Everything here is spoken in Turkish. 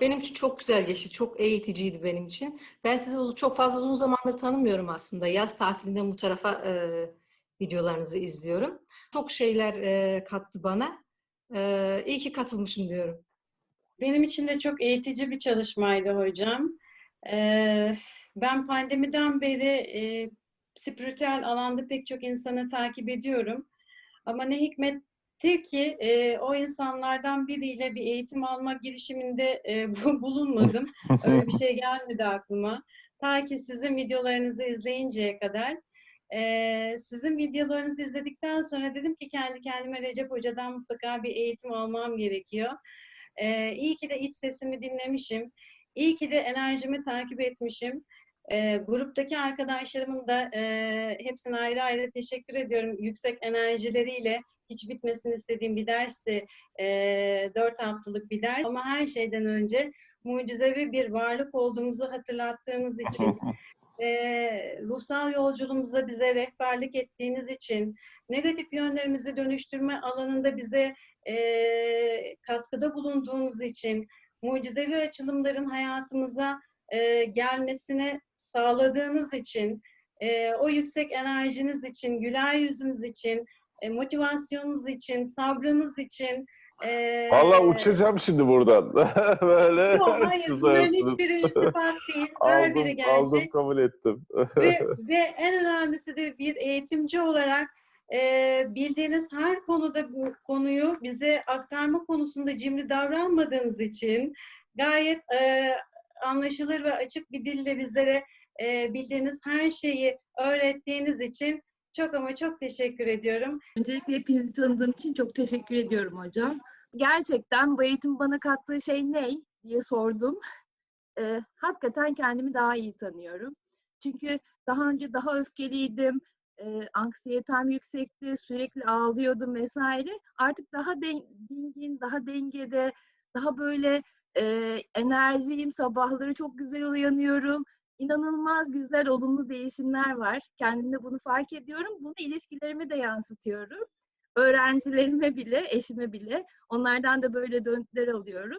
benim için çok güzel geçti. Çok eğiticiydi benim için. Ben sizi çok fazla uzun zamandır tanımıyorum aslında. Yaz tatilinde bu tarafa e, videolarınızı izliyorum. Çok şeyler e, kattı bana. E, iyi ki katılmışım diyorum. Benim için de çok eğitici bir çalışmaydı hocam. Ee, ben pandemiden beri e, spiritüel alanda pek çok insanı takip ediyorum. Ama ne hikmettir ki e, o insanlardan biriyle bir eğitim alma girişiminde e, bu- bulunmadım. Öyle bir şey gelmedi aklıma. Ta ki sizin videolarınızı izleyinceye kadar. Ee, sizin videolarınızı izledikten sonra dedim ki kendi kendime Recep Hoca'dan mutlaka bir eğitim almam gerekiyor. Ee, iyi ki de iç sesimi dinlemişim. İyi ki de enerjimi takip etmişim. Ee, gruptaki arkadaşlarımın da e, hepsine ayrı ayrı teşekkür ediyorum. Yüksek enerjileriyle hiç bitmesini istediğim bir dersti. E, dört haftalık bir ders. Ama her şeyden önce mucizevi bir varlık olduğumuzu hatırlattığınız için, e, ruhsal yolculuğumuzda bize rehberlik ettiğiniz için, negatif yönlerimizi dönüştürme alanında bize e, katkıda bulunduğunuz için, mucizevi açılımların hayatımıza e, gelmesine sağladığınız için, e, o yüksek enerjiniz için, güler yüzünüz için, e, motivasyonunuz için, sabrınız için. E, Vallahi uçacağım şimdi buradan. Böyle. Yok hayır bunların hiçbiri iltifat değil. Her biri Aldım, aldım gerçek. kabul ettim. ve, ve en önemlisi de bir eğitimci olarak e, bildiğiniz her konuda bu konuyu bize aktarma konusunda cimri davranmadığınız için gayet e, anlaşılır ve açık bir dille bizlere e, bildiğiniz her şeyi öğrettiğiniz için çok ama çok teşekkür ediyorum. Öncelikle hepinizi tanıdığım için çok teşekkür ediyorum hocam. Gerçekten bu eğitim bana kattığı şey ne diye sordum. Ee, hakikaten kendimi daha iyi tanıyorum. Çünkü daha önce daha öfkeliydim, e, anksiyetem yüksekti, sürekli ağlıyordum vesaire. Artık daha den- dingin, daha dengede, daha böyle e, enerjiyim, sabahları çok güzel uyanıyorum. İnanılmaz güzel, olumlu değişimler var. Kendimde bunu fark ediyorum. Bunu ilişkilerime de yansıtıyorum öğrencilerime bile, eşime bile onlardan da böyle döntüler alıyorum.